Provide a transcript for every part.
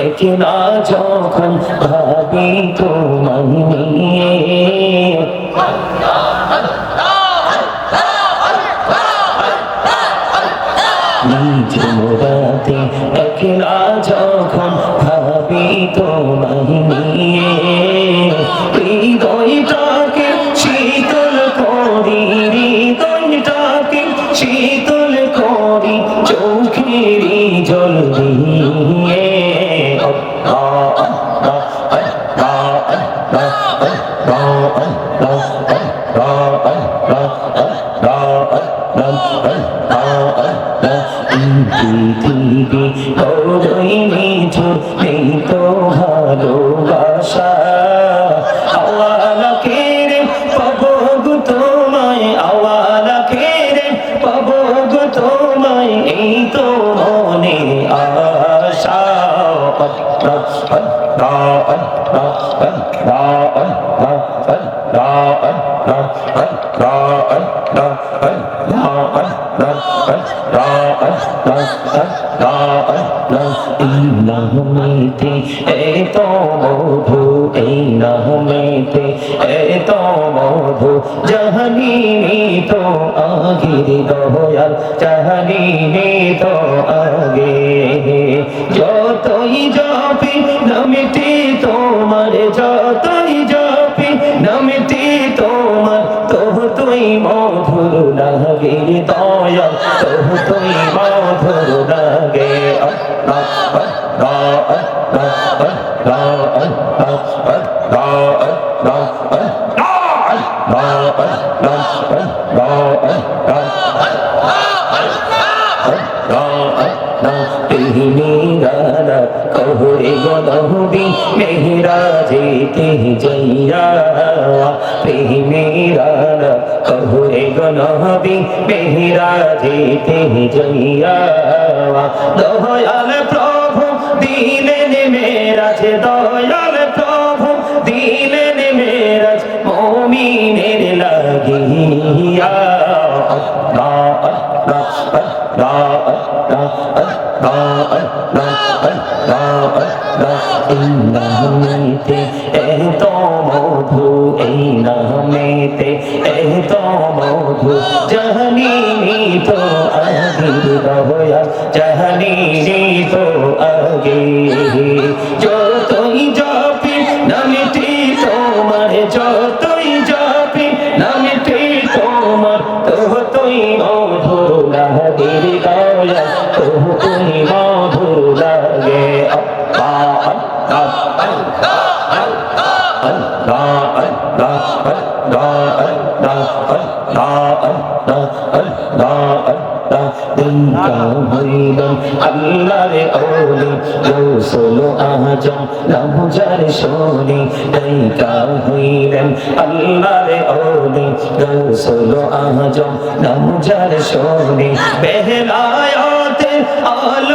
একলা যখন ভাবি তোমায় নিয়ে। নিজ মোরাতে একলা যখন ভাবি তোমায় তো মনে আশা আল্লাহ নাহ মেটে এ মধু, এই নাহ মেটে মধু। জাহানি তো আগির দয়াল জাহানি তো আগে। যতই যাবি নামিটি তোমার, যতই যাবি নামিটি তোমার তো তুই মধুর নাহ গির দয়াল তো তুই মধুর না কহরে গদহুবি মেহরাজে তেহ জইয়া তেহ মেরানা কহরে গদহুবি মেহরাজে তেহ জইয়া দহয়াল দিলেন মেরাজ দয়াল প্রভু, দিলেন মেরাজ মমিনের লাগিয়া। এত মধু, এই নামেতে এত মধু জানি তো আ না হইয়া জাহানি তো আগে। যতই জপি নামিটি তোমার যত আজম না বুঝার শুনি নায়িকা হইলেন আল্লাহরে ওলি রসুল আজম। না বুঝার শুনি বেহরায়তে আল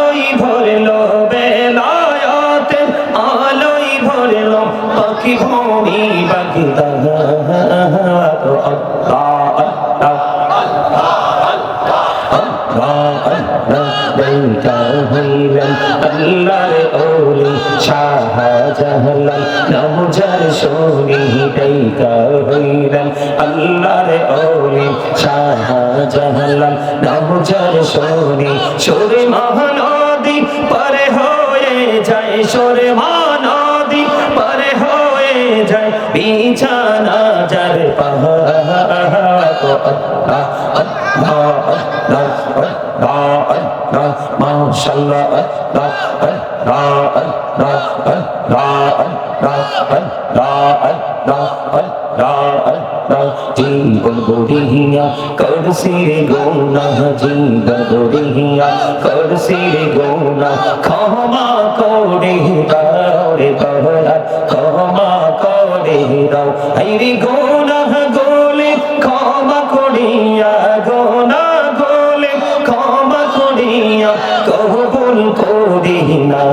হলাম না বুঝার সরিটাই হইলাম। আল্লাহর ওরে সাহা জাহালাম না বুঝার সরি সরে মহানদী, পারে হয়ে যায়, সরে মহানদী, পারে হয়ে যায়, বিছানা যার পাহাড়। जीवन बुढ़िया कर सिरे गौना जीवन बुढ़िया कर सिरे गौना ক্ষমা করে দাও রে কহরা ক্ষমা করে দাও আইরে গোনাহ গোলে ক্ষমা করিয়া গোনা গোলে ক্ষমা করিয়া কহবুল করি না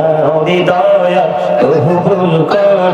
রে দয়া কহবুল কর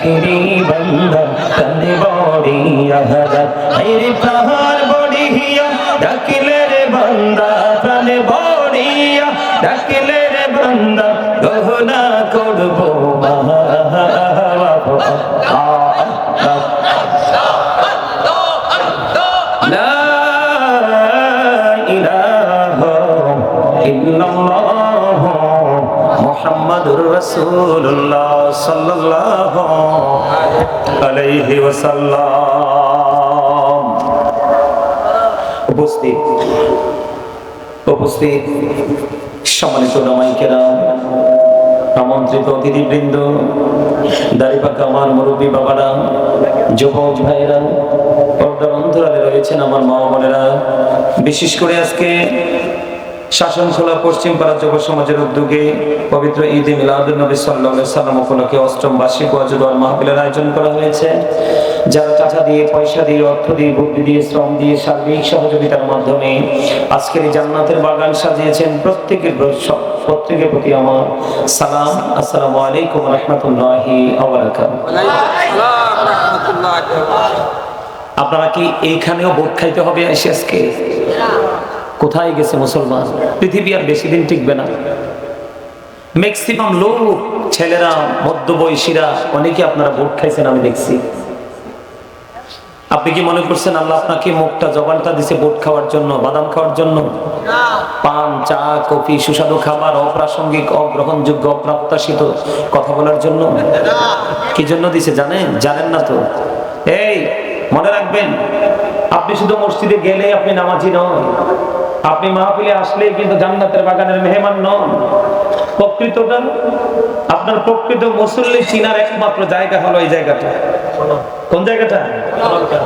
আখিরি বন্ধা কান্দে বড়ি আহারা। হাইরে প্রহার বড়ি হিয়া ডাকিলে রে বন্দা, প্রাণে বড়িয়া ডাকিলে রে বন্দা গহনা করব ইল্লাল্লাহ মুহাম্মাদুর রাসূলুল্লাহ। সাল্লাল্লাহু আলাইহি উপস্থিত উপস্থিত সম্মানিত নামাইকেরা আমন্ত্রিত অতিথিবৃন্দ, দাড়িপাকা আমার মুরব্বী বাবারা, যুবক ভাইরা পর্দার অন্তরালে রয়েছেন আমার মা বোনেরা। বিশেষ করে আজকে শাসন খোলা পশ্চিম পাড়া যুব সমাজের উদ্যোগে পবিত্র ঈদ মিলাদুল নবী আলাইহি সাল্লাম উপলক্ষে অষ্টম বার্ষিক ওয়াজুদ ওয়াল মাহফিলের আয়োজন করা হয়েছে। যারা টাকা দিয়ে, পয়সা দিয়ে, অর্থ দিয়ে, বুদ্ধি দিয়ে, শ্রম দিয়ে সার্বিক সহযোগিতার মাধ্যমে আজকের জান্নাতের বাগান সাজিয়েছেন প্রত্যেকের প্রত্যেকের প্রতি আমার সালাম। আসসালামু আলাইকুম রহমতুল্লাহি আপনারা কি এইখানেও ভোট খাইতে হবে আজকে? কোথায় গেছে মুসলমান? পৃথিবী আর বেশি দিন টিকবে না। ম্যাক্সিমাম লোক, ছেলেরা, মধ্যবয়সীরা, অনেকে আপনারা ভোট খাইছেন আমি দেখছি। আপনি কি মনে করছেন আল্লাহ আপনাকে মুখটা, জবানটা দিছে ভোট খাওয়ার জন্য, বাদাম খাওয়ার জন্য? পান, চা, কফি, সুস্বাদু খাবার, অপ্রাসঙ্গিক, অগ্রহণযোগ্য, অপ্রত্যাশিত কথা বলার জন্য? কি জন্য দিছে জানেন? জানেন না তো। এই, মনে রাখবেন, আপনি শুধু মসজিদে গেলে আপনি নামাজি নন। আপনি মাহফিলে আসলেই কিন্তু জান্নাতের বাগানের মেহমান নন। প্রকৃতটা আপনার প্রকৃত মুসল্লি চিনার একমাত্র জায়গা হলো এই জায়গাটা। কোন জায়গাটা?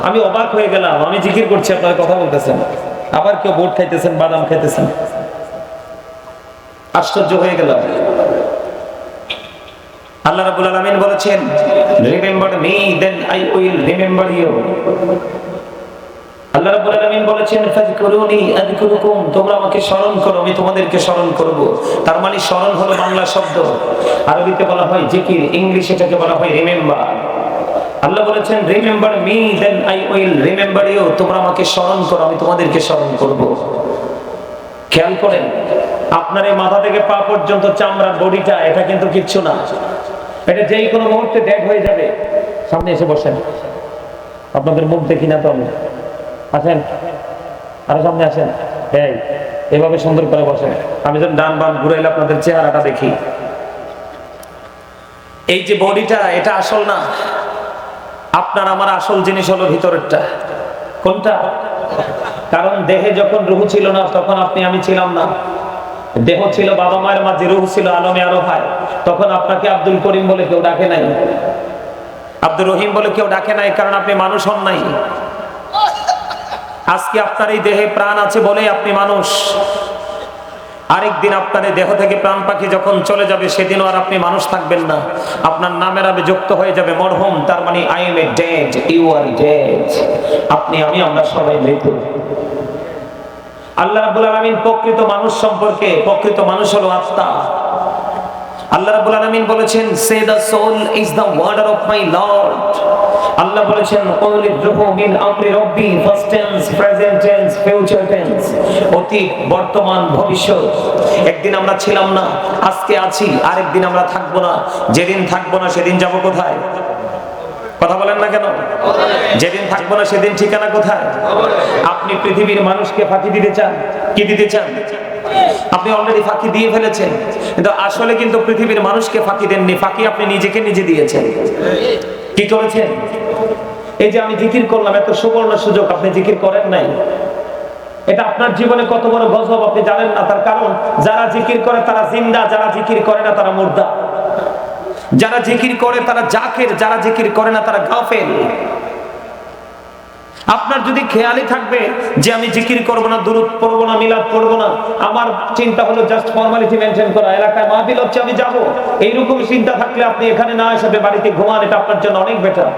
আমি অবাক হয়ে গেলাম, আমি জিকির করছি, আপনারা কথা বলতেছেন। আবার কেউ বোট খাইতেছেন, বাদাম খাইতেছেন। আশ্চর্য হয়ে গেলাম। আল্লাহ রাব্বুল আলামিন বলেছেন remember me then I will remember you বলেছেন তোমরা আমাকে স্মরণ করো, আমি তোমাদেরকে স্মরণ করব। তার মানে স্মরণ হলো বাংলা শব্দ। আরবিতে বলা হয় জিকির, ইংলিশে এটাকে বলা হয় রিমেম্বার। আল্লাহ বলেছেন, remember me then I will remember you তোমরা আমাকে স্মরণ করো, আমি তোমাদেরকে স্মরণ করব। খেয়াল করেন, আপনার এই মাথা থেকে পা পর্যন্ত চামড়ার বডিটা, এটা কিন্তু কিচ্ছু না। এটা যেই কোনো মুহূর্তে ডেড হয়ে যাবে। সামনে এসে বসেন। আপনাদের মুখ দেখি না তো আমি? আসেন আরও সামনে আসেন। এই, এভাবে সুন্দর করে বসেন। আমি যখন ডান বাম ঘুরাইলে আপনাদের চেহারাটা দেখি। এই যে বডিটা, এটা আসল না। আপনার, আমার আসল জিনিস হলো ভিতরেরটা। কোনটা? কারণ দেহে যখন রুহু ছিল না, তখন আপনি, আমি ছিলাম না। দেহ ছিল, বাবা মায়ের মাঝে রুহু ছিল, আলমে আরও ভাই তখন আপনাকে আব্দুল করিম বলে কেউ ডাকে নাই। আব্দুর রহিম বলে কেউ ডাকে নাই, কারণ আপনি মানুষ হন নাই। আজকে আপনার এই দেহে প্রাণ আছে বলেই আপনি মানুষ। আরেকদিন আপনার দেহ থেকে প্রাণ পাখি যখন চলে যাবে, সেদিনও আর আপনি মানুষ থাকবেন না। আপনার নামের আবে যুক্ত হয়ে যাবে মরহুম, তার মানে I am a dead you are dead আপনি, আমি, আমরা সবাই মৃত। আল্লাহ রাব্বুল আলামিন প্রকৃত মানুষ সম্পর্কে, প্রকৃত মানুষ হলো আত্মা। আল্লাহ রাব্বুল আলামিন বলেছেন say the soul is the order of my lord Allah বলেছেন কুল রুহু মিন আমরি রব্বি first tense present tense future tense অতীত, বর্তমান, ভবিষ্যৎ। একদিন আমরা ছিলাম না, আজকে আছি, আরেকদিন আমরা থাকব না। যেদিন থাকব না সেদিন যাব কোথায়? কথা বলেন না কেন? যেদিন থাকব না সেদিন ঠিকানা কোথায়? আপনি পৃথিবীর মানুষকে ফাঁকি দিতে চান, কি দিতে চান? আপনি অলরেডি ফাঁকি দিয়ে ফেলেছেন। কিন্তু আসলে কিন্তু পৃথিবীর মানুষকে ফাঁকি দেননি, ফাঁকি আপনি নিজেকে নিজে দিয়েছেন। কি করেছেন? এই যে আমি জিকির করলাম, এত সুবর্ণ সুযোগ আপনি জিকির করেন নাই। এটা আপনার জীবনে কত বড় গজব, আপনি জানেন না, তার কারণ যারা জিকির করে তারা জিন্দা, যারা জিকির করে না তারা মুর্দা। যারা জিকির করে তারা জাকের, যারা জিকির করে না তারা গাফেল। আপনার যদি খেয়ালই থাকবে যে আমি জিকির করব না দূরত পড়ব না, মিলাদ পড়ব না, আমার চিন্তা হলো জাস্ট ফর্মালিটি মেনটেন করা, এলাকায় মাহফিল হচ্ছে, আমি যাব। এইরকম চিন্তা থাকলে আপনি এখানে না এসে বাড়িতে ঘুমান, এটা আপনার জন্য অনেক বেটার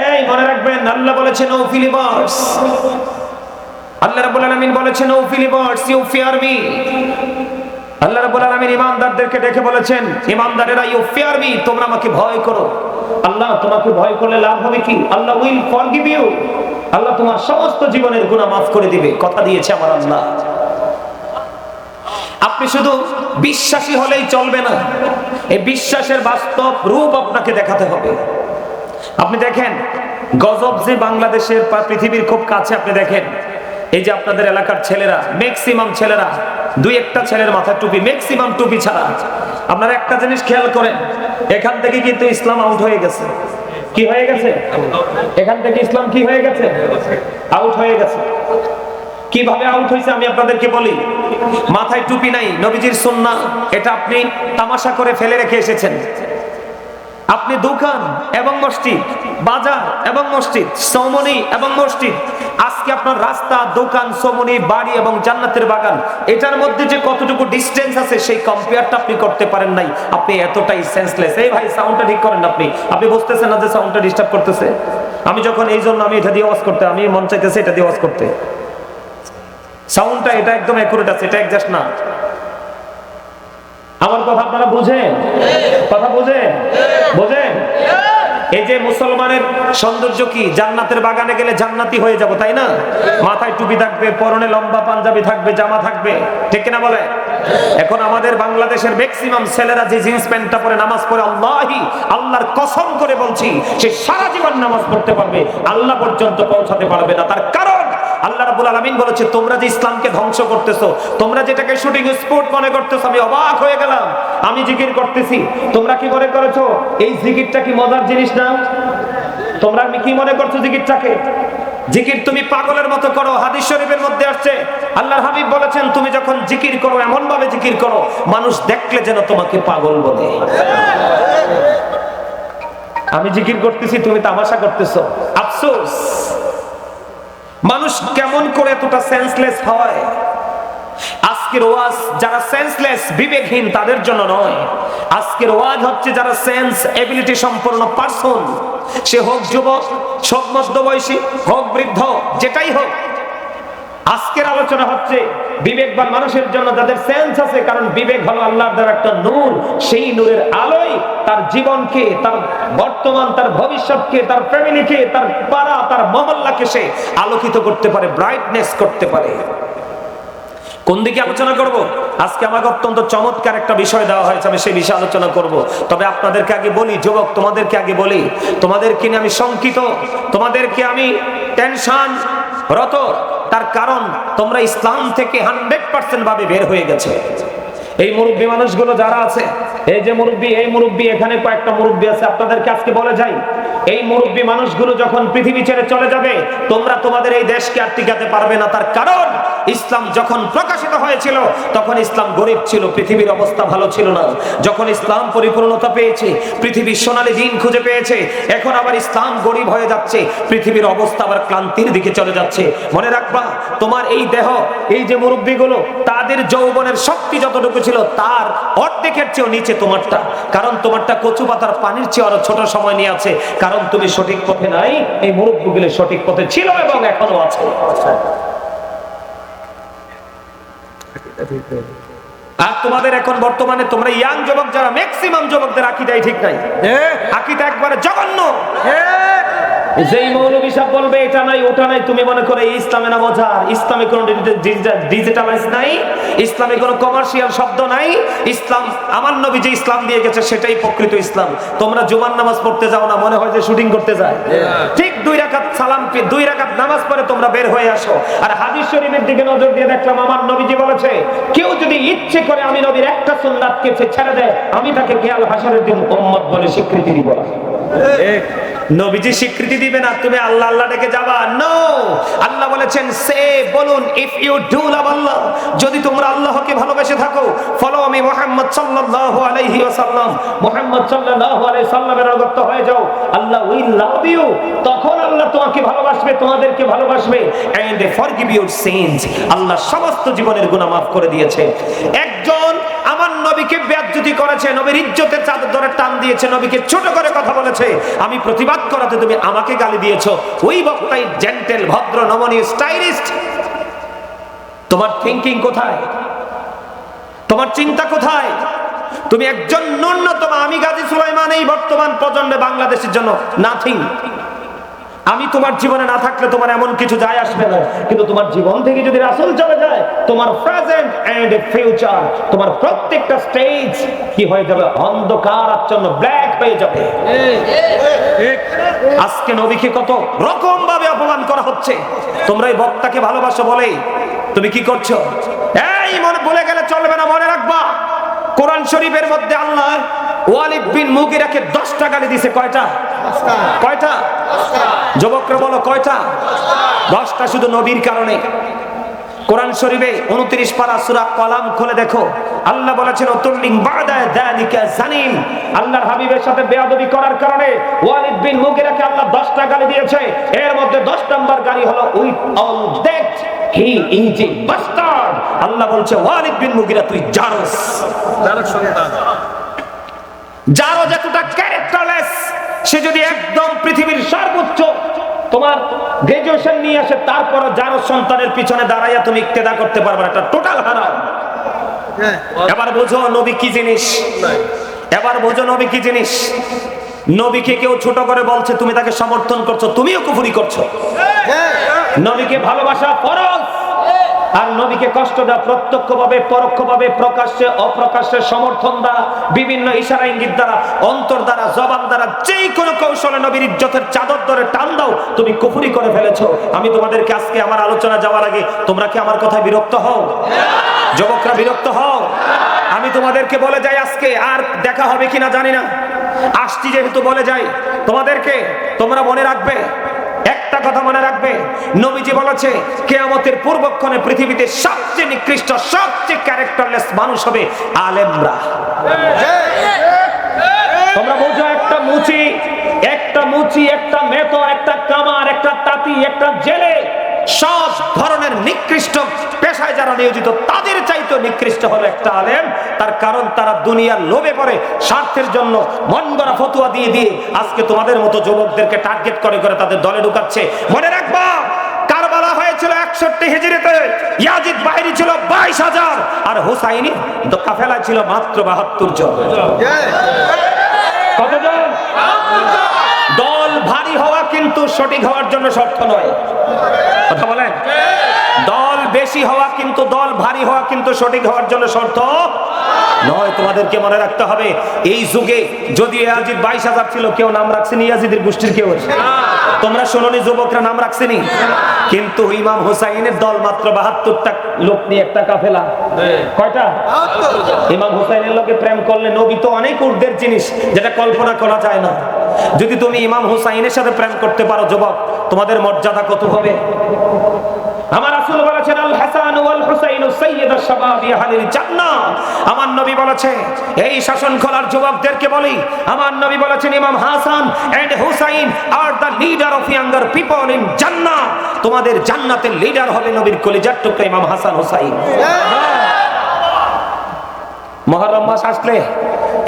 এই, মনে রাখবেন, আল্লাহ বলেছেন ও ফিলিবার্স আল্লাহ রাব্বুল আলামিন বলেছেন O believers you fear me Allah রাব্বুল আলামিন ইমানদারদেরকে ডেকে বলেছেন, ইমানদারেরা ইউ ফিয়ার মি তোমরা আমাকে ভয় করো। আল্লাহ তোমাকে ভয় করলে লাভ হবে কি? Allah will forgive you Allah তোমার সমস্ত জীবনের গুনাহ মাফ করে দিবে। কথা দিয়েছে আমার আল্লাহ। আপনি শুধু বিশ্বাসী হলেই চলবে না। এই বিশ্বাসের বাস্তব রূপ আপনাকে দেখাতে হবে। আপনি দেখেন, গজব যে বাংলাদেশের বা পৃথিবীর খুব কাছে, আপনি দেখেন, এই যে আপনাদের এলাকার ছেলেরা ম্যাক্সিমাম ছেলেরা, দুই একটা ছেলের মাথায় টুপি ম্যাক্সিমাম টুপি ছাড়া। আপনারা একটা জিনিস খেয়াল করেন, এখান থেকে কিন্তু ইসলাম আউট হয়ে গেছে। কি হয়ে গেছে? এখান থেকে ইসলাম কি হয়ে গেছে? আউট হয়ে গেছে। কীভাবে আউট হয়েছে আমি আপনাদেরকে বলি? মাথায় টুপি নাই, নবীজির সুন্না এটা আপনি তামাশা করে ফেলে রেখে এসেছেন। আপনি দোকান এবং মসজিদ, বাজার এবং মসজিদ, সমনি এবং মসজিদ, আজকে আপনার রাস্তা, দোকান, সমনি, বাড়ি এবং জান্নাতের বাগান, এটার মধ্যে যে কতটুকু ডিস্টেন্স আছে, সেই কম্পেয়ারটা আপনি করতে পারেন নাই। আপনি এতটাই সেন্সলেস এই ভাই সাউন্ডটা ঠিক করেন আপনি। আপনি বুঝতেছেন না যে সাউন্ডটা ডিস্টার্ব করতেছে? আমি যখন এই জন্য আমি এটা দিয়ে ওয়াজ করতে, আমি মন চাইতেছে এটা দিয়ে ওয়াজ করতে। সাউন্ডটা এটা একদম অ্যাকুরেট আছে, এটা একজাস্ট না। আমার কথা আপনারা বুঝেন? কথা বুঝেন? বুঝেন? এই যে মুসলমানের সৌন্দর্য কি? জান্নাতের বাগানে গেলে জান্নাতি হয়ে যাব, তাই না? মাথায় টুপি থাকবে, পরনে লম্বা পাঞ্জাবি থাকবে, জামা থাকবে। ঠিক কিনা বলে এখন আমাদের বাংলাদেশের ম্যাক্সিমাম ছেলেরা যে জিন্স প্যান্টটা পরে নামাজ পড়ে, আল্লাহি, আল্লাহর কসম করে বলছি, সে সারা জীবন নামাজ পড়তে পারবে, আল্লাহ পর্যন্ত পৌঁছাতে পারবে না। তার কারণ আল্লাহ রাব্বুল আলামিন বলেছে, তোমরা যে ইসলামকে ধ্বংস করতেছো, তোমরা যেটাকে শুটিং স্পোর্ট মনে করতেছো, আমি অবাক হয়ে গেলাম। আমি জিকির করতেছি। তোমরা কি মনে করেছ, এই জিকিরটা কি মজার জিনিস না? তোমরা কি মনে করছ জিকিরটাকে? জিকির তুমি পাগলের মতো করো, হাদিস শরীফের মধ্যে আসছে, আল্লাহর হাবিব বলেছেন, তুমি যখন জিকির করো এমন ভাবে জিকির করো, মানুষ দেখলে যেন তোমাকে পাগল বলে। আমি জিকির করতেছি, তুমি তামাশা করতেছো। আফসোস। মানুষ কেমন করে এতটা সেন্সলেস হয়? আজকের ওয়াজ যারা সেন্সলেস বিবেকহীন, তাদের জন্য নয়। আজকের ওয়াজ হচ্ছে যারা সেন্স এবিলিটি সম্পন্ন পার্সন সে হোক যুবক হোক মধ্যবয়সী, হোক বৃদ্ধ, যেটাই হোক। আজকের আলোচনা হচ্ছে বিবেকবান মানুষের জন্য যাদের সেন্স আছে, কারণ বিবেক হলো আল্লাহর দ্বারা একটা নূর। সেই নূরের আলোয় তার জীবনকে, তার বর্তমান, তার ভবিষ্যৎকে, তার ফ্যামিলিকে তার পাড়া, তার মহল্লাকে সে আলোকিত করতে পারে ব্রাইটনেস করতে পারে। কোন দিকে আলোচনা করব? আজকে আমাকে অত্যন্ত চমৎকার একটা বিষয় দেওয়া হয়েছে, আমি সেই বিষয়ে আলোচনা করব। তবে আপনাদেরকে আগে বলি, যুবক, তোমাদেরকে আগে বলি, তোমাদেরকে নিয়ে আমি শঙ্কিত, তোমাদেরকে আমি টেনশন রত তার কারণ তোমরা ইসলাম থেকে হান্ড্রেড পার্সেন্ট ভাবে বের হয়ে গেছে। এই মুরব্বী মানুষগুলো যারা আছে, এই যে মুরব্বী, এই মুরব্বী, এখানে কয়েকটা মুরব্বী আছে, আপনাদেরকে আজকে বলে যাই, এই মুরব্বী মানুষগুলো যখন পৃথিবী ছেড়ে চলে যাবে, তোমরা তোমাদের এই দেশকে আর টিকাতে পারবে না। তার কারণ ইসলাম যখন প্রকাশিত হয়েছিল, তখন ইসলাম গরিব ছিল, পৃথিবীর অবস্থা ভালো ছিল না। যখন ইসলাম পরিপূর্ণতা পেয়েছে, পৃথিবীর সোনালী দিন খুঁজে পেয়েছে, এখন আবার ইসলাম গরিব হয়ে যাচ্ছে, পৃথিবীর অবস্থা আবার ক্লান্তির দিকে চলে যাচ্ছে। মনে রাখবা, তোমার এই দেহ, এই যে মুরব্বীগুলো, তাদের যৌবনের শক্তি যতটুকু ছিল, তার অর্ধেকের চেয়েও নিচে তোমারটা। কারণ তোমারটা কচু পাতার পানির চেয়ে আরও ছোট সময় নিয়ে আছে। কারণ তুমি সঠিক পথে নাই, এই মুরব্বীগুলো সঠিক পথে ছিল এবং এখনও আছে। আর তোমাদের এখন বর্তমানে তোমরা ইয়াং যুবক যারা ম্যাক্সিমাম যুবকদের আকিদাই ঠিক নাই। আকিদা একবারে জঘন্য। যেই মৌলবী সাহেব বলবে, এটা নাই, ওটা নাই। তুমি মনে করে ইসলামে না মজার ইসলামে কোনো ডিজিটালাইজ নাই, ইসলামে কোনো কমার্শিয়াল শব্দ নাই। ইসলাম, আমার নবী যে ইসলাম দিয়ে গেছে, সেটাই প্রকৃত ইসলাম। তোমরা জুমার নামাজ পড়তে যাও না, মনে হয় যে শুটিং করতে যায়। ঠিক দুই রাকাত সালাম দুই রাকাত নামাজ পড়ে তোমরা বের হয়ে আসো। আর হাদিস শরীফের দিকে নজর দিয়ে দেখলাম, আমার নবীজি বলেছে, কেউ যদি ইচ্ছে করে আমি নবীর একটা সুন্নাতকে ছেড়ে দেয়, আমি তাকে কেয়াল হাসরের দিন উম্মত বলে স্বীকৃতি দিব নবীজি স্বীকৃতি দিবে না তুমি আল্লাহ আল্লাহ ডেকে যাবা। নো আল্লাহ বলেছেন, সে বলুন if you do love Allah যদি তোমরা আল্লাহকে ভালোবেসে থাকো ফলো আমি মোহাম্মদ সাল্লাল্লাহু আলাইহি ওয়াসাল্লাম। মোহাম্মদ সাল্লাল্লাহু আলাইহি সাল্লামের অনুগত হয়ে যাও। আল্লাহ উইল লাভ ইউ তখন আল্লাহ তোমাকে ভালোবাসবে, তোমাদেরকে ভালোবাসবে। And forgive your sins Allah সমস্ত জীবনের গুনাহ মাফ করে দিয়েছে। একজন আমার নবীকে বেয়াজ্জতি করেছে, নবীর ইজ্জতের চাদর ধরে টান দিয়েছে, নবীকে ছোট করে কথা বলেছে। আমি প্রতিবাদ করাতে তুমি আমাকে গালি দিয়েছ। ওই বক্তাই জেন্টেল ভদ্র, নমনীয় স্টাইলিস্ট তোমার থিংকিং কোথায়? তোমার চিন্তা কোথায়? তুমি একজন ন্যূনতম, আমি গাজী সুলাইমান এই বর্তমান প্রজন্মে বাংলাদেশের জন্য নাথিং আমি তোমার জীবনে না থাকলে তোমার এমন কিছু যায় আসবে না। কিন্তু তোমার জীবন থেকে যদি রাসূল চলে যায়, তোমার প্রেজেন্ট এন্ড ফিউচার তোমার প্রত্যেকটা স্টেজ কি হয়ে যাবে? অন্ধকার, আচ্ছন্ন ব্ল্যাক হয়ে যাবে। আজকে নবীকে কত রকম ভাবে অপমান করা হচ্ছে। তোমরা এই বক্তাকে ভালোবাসো বলে। তুমি কি করছ? এই মনে বলে গেলে চলবে না, মনে রাখবা। কোরআন শরীফের মধ্যে আল্লাহ ওয়ালিদ বিন মুগিরাকে দশটা গালি দিছে, কয়টা? কয়টা? যুবকরা বলো কয়টা? দশটা শুধু নবীর কারণে। কোরআন শরীফে 29 পারা সূরা কলাম খুলে দেখো। আল্লাহ বলেছেন জানিম। আল্লাহর হাবিবের সাথে বেয়াদবি করার কারণে ওয়ালিদ বিন মুগিরাকে আল্লাহ 10টা গালি দিয়েছে। এর মধ্যে 10 নম্বর গালি হলো with all that he is a bastard. Allah বলছে ওয়ালিদ বিন মুগিরা তুই জারস। যারও যতটা ক্যারেক্টারলেস সে যদি একদম পৃথিবীর সর্বোচ্চ তোমার গ্রাজুয়েশন নিয়ে আসে তারপর যার সন্তানের পিছনে দাঁড়াইয়া তুমি ইক্তেদা করতে পারবে না। এটা টোটাল হারাম। এবার বোঝো নবী কি জিনিস? এবার বোঝো নবী কি জিনিস? নবীকে কেউ ছোট করে বলছে তুমি তাকে সমর্থন করছ তুমিও কুফুরি করছ। নবীকে ভালোবাসা ফরজ। আর নবীকে কষ্ট দেওয়া, প্রত্যক্ষভাবে, পরোক্ষভাবে, প্রকাশ্যে, অপ্রকাশ্যে, সমর্থন দ্বারা বিভিন্ন ইশারা ইঙ্গিত দ্বারা, অন্তর দ্বারা, জবান দ্বারা, যেই কোনো কৌশলে নবীর ইজ্জতের চাদর ধরে টান দাও, তুমি কুফুরি করে ফেলেছো। আমি তোমাদেরকে আজকে আমার আলোচনা যাওয়ার আগে, তোমরা কি আমার কথায় বিরক্ত হও? যুবকরা বিরক্ত হও? আমি তোমাদেরকে বলে যাই আজকে, আর দেখা হবে কিনা জানি না। আসছি যেহেতু বলে যাই। তোমাদেরকে তোমরা মনে রাখবে একটা কথা মনে রাখবে? নবীজি বলেছে, কেয়ামতের পূর্বক্ষণে পৃথিবীতে সবচেয়ে নিকৃষ্ট, সবচেয়ে ক্যারেক্টারলেস মানুষ হবে আলেমরা। তোমরা বুঝো, একটা মুচি একটা মুচি, একটা মেতো একটা কামার, একটা তাঁতি, একটা জেলে। সব ধরনের নিকৃষ্ট পেশায় যারা নিয়োজিত তাদের চাইতে নিকৃষ্ট হলো একটা আলেম। তার কারণ তারা দুনিয়ার লোভে পড়ে স্বার্থের জন্য মন গড়া ফতুয়া দিয়ে দিয়ে আজকে তোমাদের মতো যুবকদেরকে টার্গেট করে করে তাদের দলে ঢুকাচ্ছে। মনে রাখবা কারবালা হয়েছিল একষট্টি হিজড়িতে ইয়াজিদ বাহিনী ছিল বাইশ হাজার আর হুসাইনি কাফেলা ছিল মাত্র বাহাত্তর জন। কতজন? কিন্তু সঠিক হওয়ার জন্য শর্ত নয়। কথা বলেন? বেশি হওয়া কিন্তু দল ভারী হওয়া কিন্তু সঠিক হওয়ার জন্য শর্ত। নয়, তোমাদেরকে মনে রাখতে হবে, এই যুগে যদি ইয়াজিদ বাইশ হাজার ছিল, কেউ নাম রাখছেনি, ইয়াজিদের গোষ্ঠীর কেউ তোমরা শোনোনি, যুবকরা নাম রাখছেনি? কিন্তু ইমাম হুসাইনের দল মাত্র বাহাত্তরটা লোক নিয়ে একটা কাফেলা। কয়টা? ইমাম হুসাইনের লোকে প্রেম করলে নবী তো অনেক ঊর্ধ্বের জিনিস, যেটা কল্পনা করা যায় না। যদি তুমি ইমাম হুসাইনের সাথে প্রেম করতে পারো, যুবক, তোমাদের মর্যাদা কত হবে? আমার রাসূল বলেছেন, আল হাসান ওয়াল হুসাইন আহলিল জান্নাহ। আমার নবী বলেছে, এই শাসন খোলার যুবকদেরকে বলি, আমার নবী বলেছেন, ইমাম Hasan and Hussain are the leader of younger people in জান্নাহ। তোমাদের জান্নাতের লিডার হবে নবীর কলিজার টুকরা ইমাম হাসান হুসাইন। মহরম মাস আসলে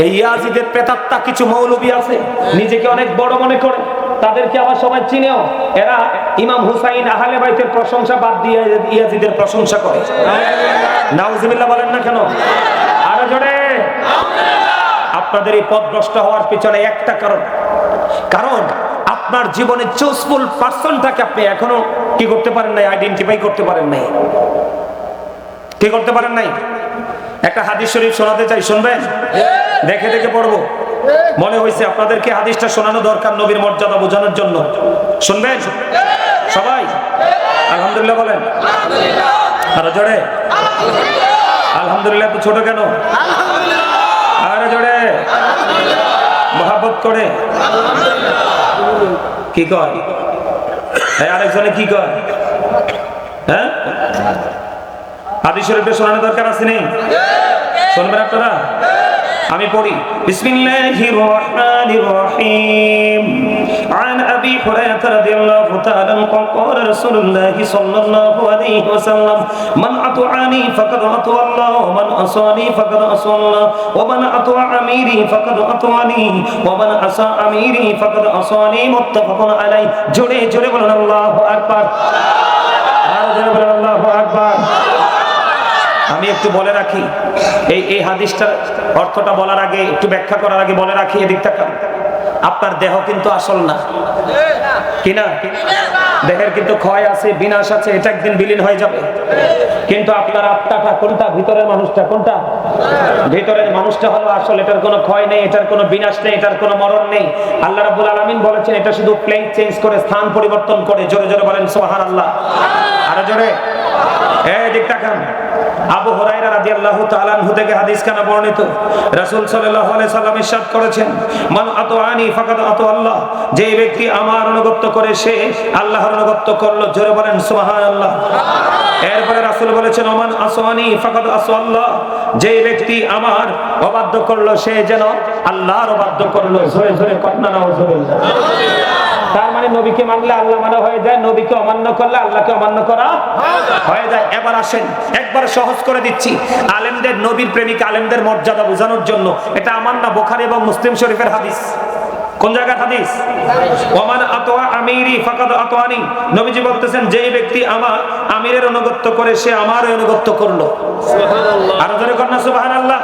এই ইয়াজিদের প্রেতাত্মা কিছু মৌলবী আছে, নিজেকে অনেক বড় মনে করে। তাদেরকে আবার সবাই চিনেও। এরা ইমাম হুসাইন আহলে বাইতের প্রশংসা বাদ দিয়ে ইয়াজিদের প্রশংসা করে। নাউজুবিল্লাহ বলেন না কেন? আরও জোরে। আপনাদের এই পথভ্রষ্ট হওয়ার পিছনে একটা কারণ। কারণ আপনার জীবনে চুজফুল পার্সনটাকে আপনি এখনও কি করতে পারেন নাই? আইডেন্টিফাই করতে পারেন নাই। কি করতে পারেন নাই? একটা হাদিস শরীফ শোনাতে চাই, শুনবেন? দেখে দেখে পড়ব। মনে হয়েছে আপনাদেরকে হাদিসটা শোনানো দরকার নবীর মর্যাদা বোঝানোর জন্য। শুনবেন? সবাই? আলহামদুলিল্লাহ বলেন। আরও জোরে? আলহামদুলিল্লাহ ছোট কেন? আরে জোরে? মহাবত করে। কি কয়? আরেকজনে কি কয়? হ্যাঁ? হাদিস শরীফে শোনানো দরকার আছে নেই শুনবেন আপনারা? আমি পড়ি বিসমিল্লাহির রহমানির রহিম عن ابي هريره رضي الله تعالى عنه قال قال رسول الله صلى الله عليه وسلم من اطاعني فقد اطاع الله ومن عصاني فقد عصى الله ومن اطاع اميري فقد اطاعني ومن عصى اميري فقد عصاني متفق عليه জোরে জোরে বলুন আল্লাহু আকবার আর জোরে বলুন আল্লাহু আকবার আমি একটু বলে রাখি, এই এই হাদিসটার অর্থটা বলার আগে, একটু ব্যাখ্যা করার আগে বলে রাখি এদিক তাকান আপনার দেহ কিন্তু আসল না। কি না? দেহের কিন্তু ক্ষয় আছে, বিনাশ আছে, এটা একদিন বিলীন হয়ে যাবে। কিন্তু আপনার আত্মাটা কোনটা? ভিতরের মানুষটা কোনটা? ভিতরের মানুষটা হলো আসল, এটার কোনো ক্ষয় নেই, এটার কোনো বিনাশ নেই, এটার কোনো মরণ নেই। আল্লাহ রাব্বুল আলামিন বলেছেন, এটা শুধু প্লেন চেঞ্জ করে, স্থান পরিবর্তন করে, জোরে জোরে বলেন সোহান আল্লাহ আরও জোরে। এই দিক তাকান আবু হুরায়রা রাদিয়াল্লাহু তাআলা আনহু থেকে হাদিস কানা বর্ণিত। রাসূল সাল্লাল্লাহু আলাইহি সাল্লাম ইরশাদ করেছেন, মান আতাআনি ফাকাদ আতা আল্লাহ। যে ব্যক্তি আমার অনুগত্য করে, সে আল্লাহর অনুগত্য করল। জোরে বলেন, সুবহানাল্লাহ। এরপরে রাসূল বলেছেন, ওমান আসওয়ানি ফাকাদ আল্লাহ। যে ব্যক্তি আমার অবাধ্য করল, সে যেন আল্লাহর অবাধ্য করল। জোরে জোরে, কন্যা নাউজুবিল্লাহ তার মানে নবীকে মানলে আল্লাহ মানা হয়ে যায়, নবীকে অমান্য করলে আল্লাহকে অমান্য করা হয়ে যায়। এবার আসেন, একবার সহজ করে দিচ্ছি। আলেমদের, নবীর প্রেমিক আলেমদের মর্যাদা বোঝানোর জন্য। এটা আমার না, বোখারি এবং মুসলিম শরীফের হাদিস। কোন জায়গার হাদিস? ওমান আতোয়া আমিরি ফাকাদ আতোয়ানি নবীজি বলতেছেন যেই ব্যক্তি আমার আমিরের অনুগত্য করে সে আমার অনুগত্য করল। আরও ধরে কন্যা সুবহানাল্লাহ।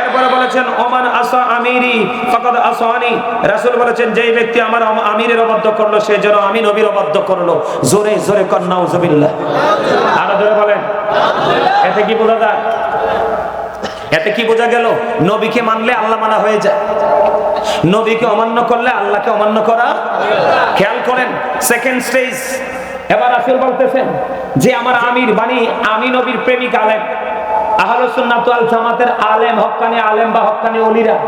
এরপরে বলেছেন ওমান আসা আমিরি ফাকাদ আসওয়ানি। রাসূল বলেছেন যেই ব্যক্তি আমার আমিরের অবাধ্য করল সে যেন আমি নবীর অবাধ্য করল। জোরে জোরে কন্যা উজুবিল্লাহ আরও ধরে বলেন। এতে কি বোঝা যায়? এতে কি বোঝা গেল? নবীকে মানলে আল্লাহ মানা হয়ে যায়। নবীকে অমান্য করলে আল্লাহকে অমান্য করা খেয়াল করেন সেকেন্ড স্টেজ এবার আসল বলতেছেন যে, আমার আমির বাণী, আমি নবীর প্রেমিক আলেম। আহলে সুন্নাত ওয়াল জামাতের আলেম, হক্কানি আলেম বা হক্কানি ওলিরা,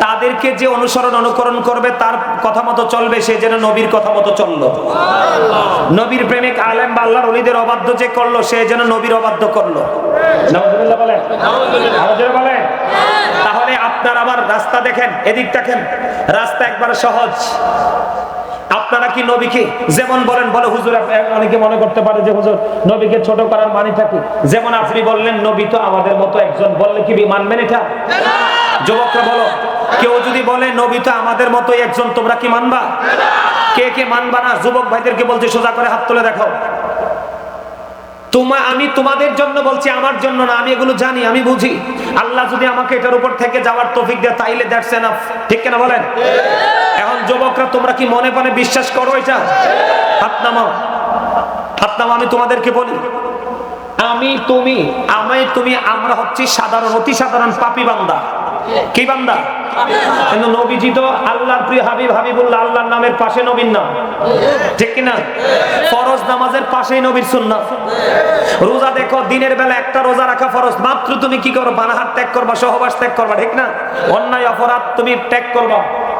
তাদেরকে যে অনুসরণ অনুকরণ করবে, তার কথা মতো চলবে, সে যেন নবীর কথা মতো চলল। নবীর প্রেমিক আলেম বা আল্লাহর ওলিদের অবাধ্য যে করল, সে যেন নবীর অবাধ্য করল। বলেন। তাহলে আপনার আমার রাস্তা দেখেন এদিক দেখেন। রাস্তা একবার সহজ। আপনারা কি নবীকে যেমন বলেন, বলে হুজুর অনেকে মনে করতে পারে যে হুজুর, নবীকে ছোট করার মানে থাকে যেমন আপনি বললেন, নবী তো আমাদের মতো একজন, বললে কি মানবেন এটা? যুবকরা বলো, কেউ যদি বলে, নবী তো আমাদের মতো একজন, তোমরা কি মানবা? কে কে মানবা না? যুবক ভাইদেরকে বলছে, সোজা করে হাত তুলে দেখো তোমা, আমি তোমাদের জন্য বলছি, আমার জন্য না, আমি এগুলো জানি, আমি বুঝি। আল্লাহ যদি আমাকে এটার উপর থেকে যাওয়ার তৌফিক দেয়, তাইলে দ্যাটস এনাফ ঠিক কেনা বলেন? এখন যুবকরা, তোমরা কি মনে মনে বিশ্বাস করো এটা? হাত নামাও। হাত নামাও, আমি তোমাদেরকে বলি। আমি, তুমি আমি, তুমি, আমরা হচ্ছি সাধারণ, অতি সাধারণ পাপি বান্দা। কি বান্দা? কিন্তু নবীজি তো আল্লাহর প্রিয় হাবিব, হাবিবুল্লাহ, আল্লাহর নামের পাশে নবীর নাম। ঠিক কিনা ফরজ নামাজের পাশেই নবীর সুন্নাত। রোজা দেখো, দিনের বেলা একটা রোজা রাখা ফরজ। মাত্র তুমি কি করো বানাহার ত্যাগ করবা, সহবাস ত্যাগ করবা, ঠিক না? অন্যায়, অপরাধ তুমি ত্যাগ করবা।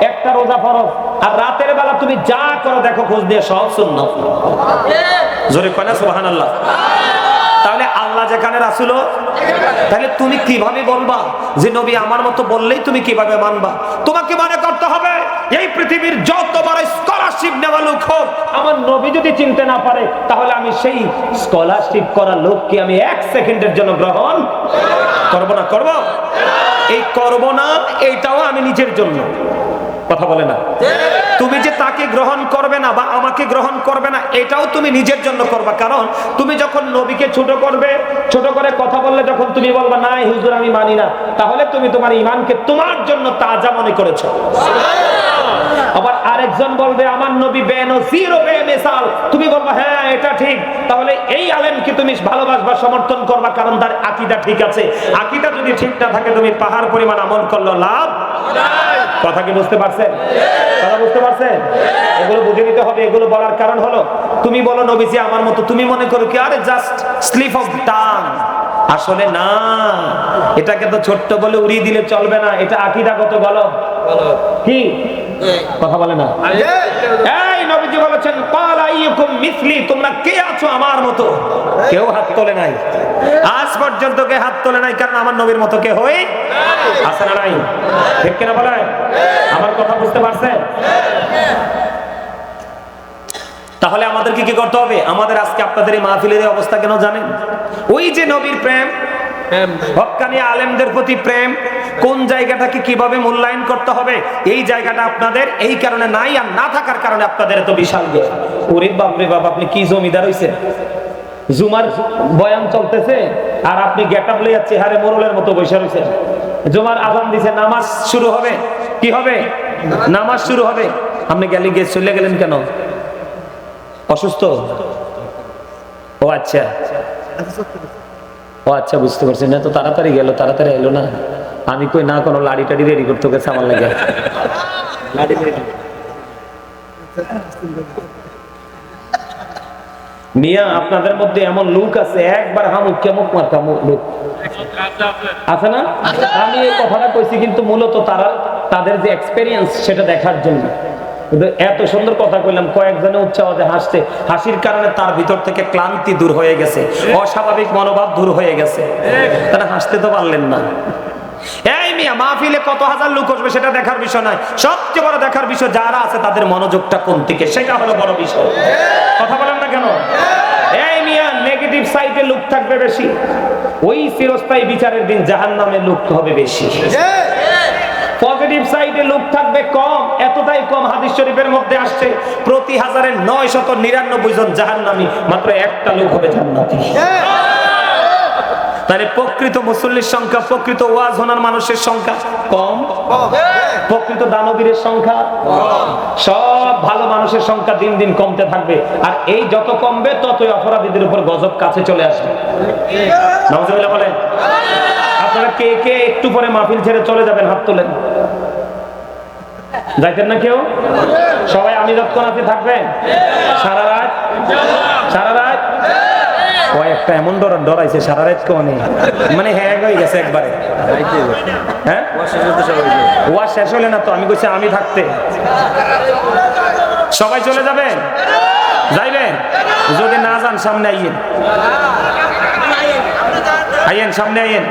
একটা রোজা ফরজ। আর রাতের বেলা তুমি যা করো দেখো, খোঁজ দিয়ে সব সুন্নাত। জোরে কয় না, সুবহানাল্লাহ? তাহলে আল্লাহ যেখানে রাসুল তাহলে তুমি কীভাবে বলবা? যে নবী আমার মতো বললেই তুমি কীভাবে মানবা? তোমাকে মনে করতে হবে, এই পৃথিবীর যত বড় স্কলারশিপ নেওয়া লোক হোক, আমার নবী যদি চিনতে না পারে, তাহলে আমি সেই স্কলারশিপ করা লোককে আমি এক সেকেন্ডের জন্য গ্রহণ করব না করব? এই করব না, এইটাও আমি নিজের জন্য। কথা বলে না। তুমি তাকে গ্রহণ করবে না বা আমাকে গ্রহণ করবে না এটাও তুমি নিজের জন্য করবা। কারণ তুমি যখন নবীকে ছোট করবে ছোট করে কথা বললে যখন তুমি বলবা না হুজুর আমি মানি না তাহলে তুমি তোমার ইমানকে তোমার জন্য তাজা মনে করেছ। আবার আরেকজন বলবে আমার নবী বেনজির ও বেমিসাল। তুমি বলবা হ্যাঁ এটা ঠিক। তাহলে এই আলেমকে তুমি ভালোবাসবা সমর্থন করবা কারণ তার আকীদা ঠিক আছে। আকীদা যদি ঠিক না থাকে তুমি পাহাড় পরিমাণ আমল করল লাভ কথা কি বুঝতে পারছেন? কথা বুঝতে পারছেন? এগুলো বুঝে নিতে হবে এগুলো বলার কারণ হলো তুমি বলো নবীজি আমার মতো তুমি মনে করো কি আরে জাস্ট স্লিপ অফ টাং আসলে না এটাকে তো ছোট্ট বলে উড়িয়ে দিলে চলবে না এটা আকিদাগত বলো। কি? কথা বলে না। এই নবীজি বলেছেন ক্বাল আইয়ুকুম মিসলি তোমরা কে আছো আমার মতো? কেউ হাত তোলে নাই। আজ পর্যন্ত কে হাত তোলে নাই কারণ আমার নবীর মতো কে হই আছে না নাই। ঠিক কিনা বলে আমার কথা বুঝতে পারছেন? তাহলে আমাদেরকে কি করতে হবে? আমাদের আজকে আপনাদের এই মাহফিলের অবস্থা কেন জানেন? ওই যে নবীর প্রেম হক্কানি আলেমদের প্রতি প্রেম কোন জায়গাটাকে কীভাবে মূল্যায়ন করতে হবে, এই জায়গাটা আপনাদের এই কারণে নাই আর না থাকার কারণে আপনাদের এত বিশাল জ্ঞান। ওরে বাপরে বাপ, আপনি কি জমিদার হইছে জুমার বয়ান চলতেছে আর আপনি গেটআপ লইয়া চেহারে মোরলের মতো বসে রয়েছেন জুমার আজান দিছে, নামাজ শুরু হবে। কি হবে? নামাজ শুরু হবে। আপনি গেলে, গিয়ে চলে গেলেন কেন? অসুস্থ? ও আচ্ছা। ও আচ্ছা বুঝতে পারছি না তো তাড়াতাড়ি গেল, তাড়াতাড়ি এলো না। আমি কই না কোনো লাড়ি টাড়ি রেডি করতে গেছে আমার লাগে। মিয়া আপনাদের মধ্যে এমন লোক আছে একবার হামুক কেমুক মার কামুক লোক। আছে না? আমি এই কথাটা কইছি কিন্তু মূলত তারা তাদের যে এক্সপেরিয়েন্স সেটা দেখার জন্য। এত সুন্দর কথা কইলাম কয়েকজনে উচ্চ আওয়াজে হাসছে। হাসির কারণে তার ভিতর থেকে ক্লান্তি দূর হয়ে গেছে অস্বাভাবিক মনোভাব দূর হয়ে গেছে। তারা হাসতে তো পারলেন না। এই মিয়া, মাহফিলে কত হাজার লোক আসবে সেটা দেখার বিষয় নয়। সবচেয়ে বড় দেখার বিষয় যারা আছে তাদের মনোযোগটা কোন দিকে, সেটা হলো বড় বিষয়। কথা বলেন না কেন? এই মিয়া নেগেটিভ সাইডে লোক থাকবে বেশি। ওই চিরস্থায়ী বিচারের দিন জাহান নামে লোক হবে বেশি। পজিটিভ সাইডে লোক থাকবে কম, এতটাই কম হাদিস শরীফের মধ্যে আসছে। প্রতি হাজারে নয় শত নিরানব্বই জন জাহান্নামী, মাত্র একটা লোক হবে জান্নাতি। তাহলে প্রকৃত মুসল্লির সংখ্যা প্রকৃত ওয়াজ হোনার মানুষের সংখ্যা কম? প্রকৃত দানবীরের সংখ্যা সব ভালো মানুষের সংখ্যা দিন দিন কমতে থাকবে। আর এই যত কমবে ততই অপরাধীদের উপর গজব কাছে চলে আসবে। নজরুল্লাহ বলেন আপনারা কে কে একটু পরে মাহফিল ছেড়ে চলে যাবেন হাত তোলেন। যাইতেন না কেউ? সবাই আমি যতক্ষণ থাকবেন? সারা রাত? সারা রাত? এমন সারা মানে হ্যাঁ গেছে একবারে। হ্যাঁ? শেষ হলে না তো, আমি আমি থাকতে। সবাই চলে যাবেন? যাইবেন? যদি না যান সামনে আইয়েন। আইয়েন, সামনে আইয়েন।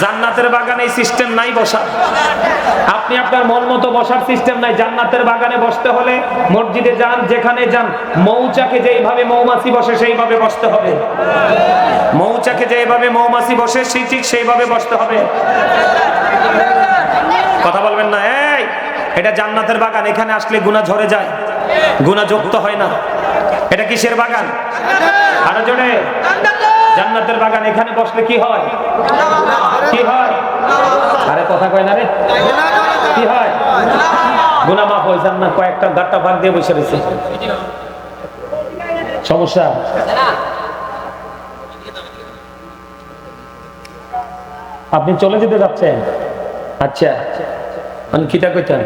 জান্নাতের বাগানে এই সিস্টেম নাই বসা। আপনি আপনার মন মতো বসার সিস্টেম নাই। জান্নাতের বাগানে বসতে হলে মসজিদে যান, যেখানে যান, মৌচাকে যেইভাবে মৌমাছি বসে, সেইভাবে বসতে হবে। মৌচাকে যেভাবে মৌমাছি বসে সেই ঠিক সেইভাবে বসতে হবে। কথা বলবেন না। এই, এটা জান্নাতের বাগান। এখানে আসলে গুণা ঝরে যায়। গুণা যুক্ত হয় না। এটা কিসের বাগান? আরও জোরে। জান্নাতের বাগান এখানে বসলে কি হয়? কি হয়? আরে কথা কয় না রে। কি হয়? গুনা মাফ হয়ে যান না, কয়েকটা গাট্টা ভাগ দিয়ে বসে রয়েছে। সমস্যা? আপনি চলে যেতে যাচ্ছেন? আচ্ছা। মানে কিটা কইতেন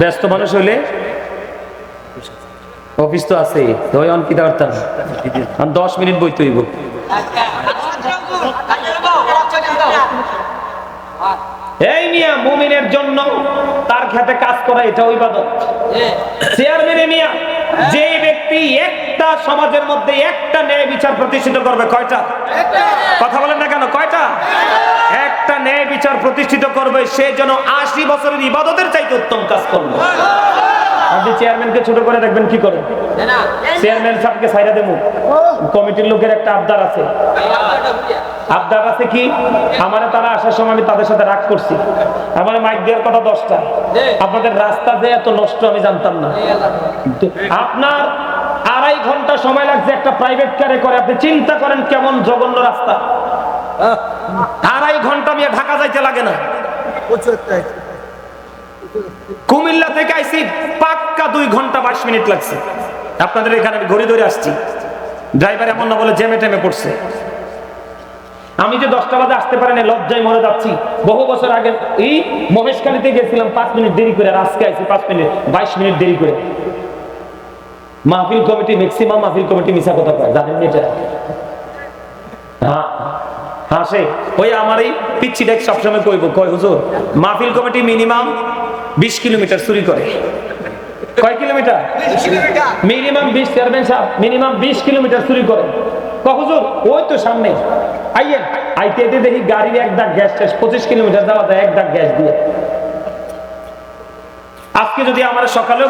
ব্যস্ত মানুষ হইলে অফিস তো আছে। অন কিটা করতাম দশ মিনিট বই তৈব। এই মিয়া, মুমিনের জন্য তার খেতে কাজ করা এটা ইবাদত। চেয়ারম্যানে মিয়া যে ব্যক্তি একটা সমাজের মধ্যে একটা ন্যায় বিচার প্রতিষ্ঠিত করবে, কয়টা? কথা বলেন না কেন, কয়টা? একটা ন্যায় বিচার প্রতিষ্ঠিত করবে, সে যেন আশি বছরের ইবাদতের চাইতে উত্তম কাজ করবে আপনি চেয়ারম্যানকে ছোট করে দেখবেন কি করে চেয়ারম্যান সাহেবকে সাইরা দেবো। কমিটির লোকের একটা আবদার আছে। আবদার আছে কি? আমারে তারা আসার সময় আমি তাদের সাথে রাগ করছি। আমার মাইক দেওয়ার কথা দশটা। আপনাদের রাস্তা যে এত নষ্ট আমি জানতাম না। আপনার আড়াই ঘণ্টা সময় লাগছে একটা প্রাইভেট কারে করে। আপনি চিন্তা করেন কেমন জঘন্য রাস্তা। আড়াই ঘণ্টা আমি ঢাকা যাইতে লাগে না। কুমিল্লা থেকে আইসি পাক্কা দুই ঘণ্টা বাইশ মিনিট লাগছে। আপনাদের এখানে ঘড়ি ধরে আসছি। ড্রাইভার এমন না বলে জ্যামে টেমে পড়ছে। আমি যে দশটা বাজে আসতে পারি না লজ্জায় মরে যাচ্ছি। বহু বছর আগে এই মহেশখালীতে গেছিলাম, পাঁচ মিনিট দেরি করে, আজকে আইসি পাঁচ মিনিট, বাইশ মিনিট দেরি করে। মাহফিল কমিটি ম্যাক্সিমাম মাহফিল কমিটি মিশা কথা কয়, জানেন এটা? হ্যাঁ হাসে ওই আমার এই পিচ্ছি দেখ সবসময় কইব, কয়, হুজুর, মাহফিল কমিটি মিনিমাম বিশ কিলোমিটার চুরি করে। কয় কিলোমিটার? মিনিমাম বিশ চেয়ারম্যান সাহেব মিনিমাম বিশ কিলোমিটার চুরি করে। কখন ওই তো সামনে। আইয়েন আইতে আইতে দেখি গাড়ির এক দাগ গ্যাস শেষ পঁচিশ কিলোমিটার যাওয়া যায় এক দাগ গ্যাস দিয়ে। আজকে যদি আমার সকালেও